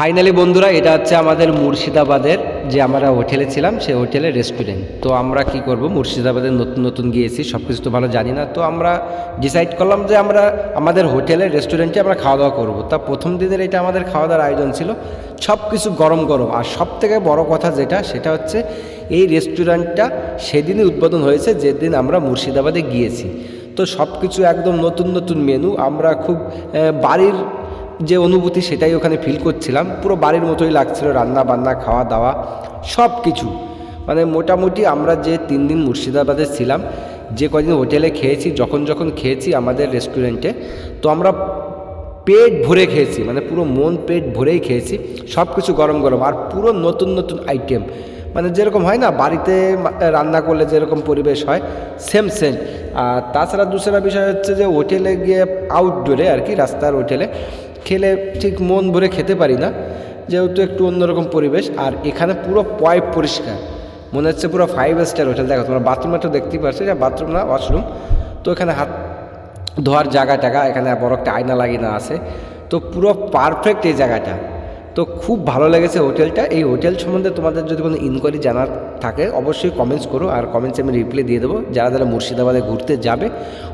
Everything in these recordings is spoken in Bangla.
ফাইনালি বন্ধুরা, এটা হচ্ছে আমাদের মুর্শিদাবাদের যে আমরা হোটেলে ছিলাম, সেই হোটেলের রেস্টুরেন্ট। তো আমরা কি করব? মুর্শিদাবাদের নতুন নতুন গিয়েছি সব কিছু তো ভালো জানি না। তো আমরা ডিসাইড করলাম যে আমরা আমাদের হোটেলের রেস্টুরেন্টে আমরা খাওয়া দাওয়া করব। তা প্রথম দিনের এটা আমাদের খাওয়া দাওয়ার আয়োজন ছিল সব কিছু গরম গরম। আর সব থেকে বড় কথা যেটা, সেটা হচ্ছে এই রেস্টুরেন্টটা সেদিনই উদ্বোধন হয়েছে, যেদিন আমরা মুর্শিদাবাদে গিয়েছি। তো সব কিছু একদম নতুন নতুন মেনু আমরা খুব বাড়ির যে অনুভূতি সেটাই ওখানে ফিল করছিলাম। পুরো বাড়ির মতোই লাগছিল, রান্না বান্না, খাওয়া দাওয়া সব কিছু মানে মোটামুটি আমরা যে তিন দিন মুর্শিদাবাদে ছিলাম, যে কদিন হোটেলে খেয়েছি, যখন যখন খেয়েছি আমাদের রেস্টুরেন্টে তো আমরা পেট ভরে খেয়েছি মানে পুরো মন পেট ভরেই খেয়েছি সব কিছু গরম গরম। আর পুরো নতুন নতুন আইটেম মানে যেরকম হয় না, বাড়িতে রান্না করলে যেরকম পরিবেশ হয় সেম সেম আর তাছাড়া দুসরা বিষয় হচ্ছে যে হোটেলে গিয়ে আউটডোরে আর কি, রাস্তার হোটেলে খেলে ঠিক মন ভরে খেতে পারি না। যেহেতু একটু অন্যরকম পরিবেশ, আর এখানে পুরো পয় পরিষ্কার। মনে হচ্ছে পুরো ফাইভ স্টার হোটেল দেখো, তোমরা বাথরুমটা তো দেখতেই পারছ যে বাথরুম না ওয়াশরুম তো এখানে হাত ধোয়ার জায়গা টাকা এখানে বড় একটা আয়না লাগিয়ে না আছে। তো পুরো পারফেক্ট এই জায়গাটা। তো খুব ভালো লেগেছে হোটেলটা। এই হোটেল সম্বন্ধে তোমাদের যদি কোনো ইনকোয়ারি জানার থাকে, অবশ্যই কমেন্টস করো আর কমেন্টসে আমি রিপ্লাই দিয়ে দেবো। যারা যারা মুর্শিদাবাদে ঘুরতে যাবে,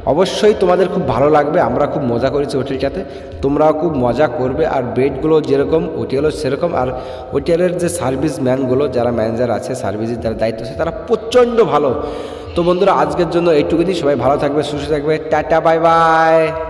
অবশ্যই তোমাদের খুব ভালো লাগবে। আমরা খুব মজা করেছি হোটেলটাতে। তোমরাও খুব মজা করবে। আর বেডগুলো যেরকম হোটেলও সেরকম। আর হোটেলের যে সার্ভিস ম্যানগুলো যারা ম্যানেজার আছে সার্ভিসের যারা দায়িত্ব আছে, তারা প্রচণ্ড ভালো। তো বন্ধুরা, আজকের জন্য এইটুকুনি। সবাই ভালো থাকবে, সুস্থ থাকবে। Tata bye bye